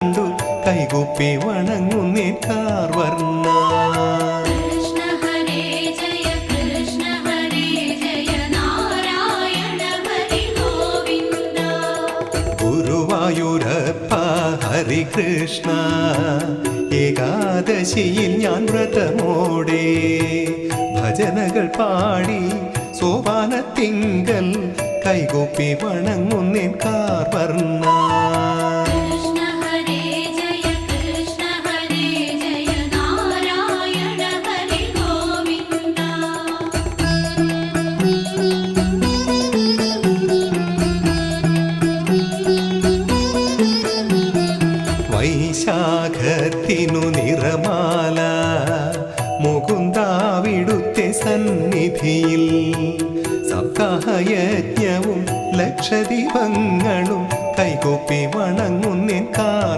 കണ്ടു കൈകുപ്പി വണങ്ങുന്നേ കാർവർണ ഗുരുവായൂരപ്പ ഹരികൃഷ്ണ ഏകാദശിയിൽ ഞാൻ വ്രതമോടെ. ഭജനകൾ പാടി സോപാനത്തിങ്കൽ കൈകൂപ്പി വണങ്ങുന്നേൻ കാർവർണ വൈശാഖത്തിനു നിറമാല. മുകുന്ദാവിടുത്തെ സന്നിധിയിൽ സപ്താഹയജ്ഞവും ലക്ഷദീപങ്ങളും കൈകൂപ്പി വണങ്ങുന്നേൻ കാർ